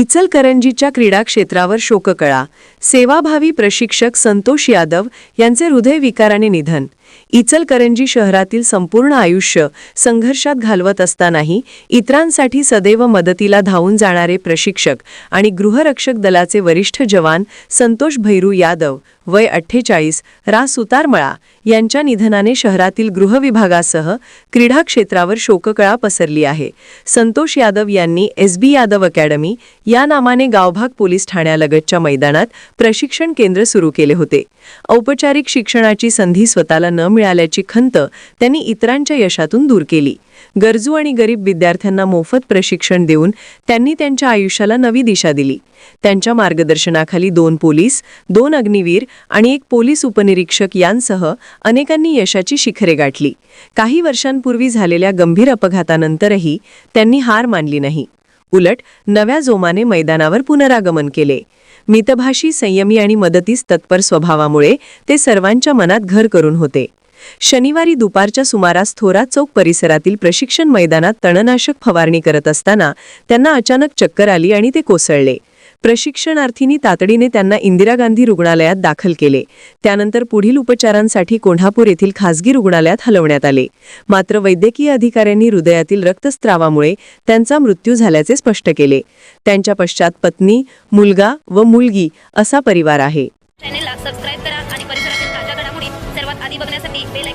इचलकरंजीच्या क्रीडा क्षेत्रावर शोककळा. सेवाभावी प्रशिक्षक संतोष यादव यांचे हृदयविकाराने निधन. इचलकरंजी शहरातील संपूर्ण आयुष्य संघर्षात घालवत असतानाही इतरांसाठी सदैव मदतीला धावून जाणारे प्रशिक्षक आणि गृहरक्षक दलाचे वरिष्ठ जवान संतोष भैरू यादव वय अठ्ठेचाळीस रा सुतारमळा यांच्या निधनाने शहरातील गृहविभागासह क्रीडा क्षेत्रावर शोककळा पसरली आहे. संतोष यादव यांनी एस बी यादव अकॅडमी या नामाने गावभाग पोलीस ठाण्यालगतच्या मैदानात प्रशिक्षण केंद्र सुरू केले होते. औपचारिक शिक्षणाची संधी स्वतःला न मिळाल्याची खंत त्यांनी इतरांच्या यशातून दूर केली. गरजू आणि गरीब विद्यार्थ्यांना मोफत प्रशिक्षण देऊन त्यांनी त्यांच्या आयुष्याला नवी दिशा दिली. त्यांच्या मार्गदर्शनाखाली दोन पोलीस दोन अग्निवीर आणि एक पोलीस उपनिरीक्षक यांसह अनेकांनी यशाची शिखरे गाठली. काही वर्षांपूर्वी झालेल्या गंभीर अपघातानंतरही त्यांनी हार मानली नाही. उलट नव्या जोमाने मैदानावर पुनरागमन केले. मितभाषी संयमी आणि मदतीस तत्पर स्वभावामुळे ते सर्वांच्या मनात घर करून होते. शनिवारी दुपारच्या सुमारास थोरात चौक परिसरातील प्रशिक्षण मैदानात तणनाशक फवारणी करत असताना त्यांना अचानक चक्कर आली आणि ते कोसळले. प्रशिक्षणार्थींनी तातडीने त्यांना इंदिरा गांधी रुग्णालयात दाखल केले. त्यानंतर पुढील उपचारांसाठी कोल्हापूर येथील खासगी रुग्णालयात हलवण्यात आले. मात्र वैद्यकीय अधिकाऱ्यांनी हृदयातील रक्तस्त्रावामुळे त्यांचा मृत्यू झाल्याचे स्पष्ट केले. त्यांच्या पश्चात पत्नी मुलगा व मुलगी असा परिवार आहे. चॅनेलला सबस्क्राईब करा आणि परिसरातील ताज्या घडामोडी सर्वात आधी बघण्यासाठी बेल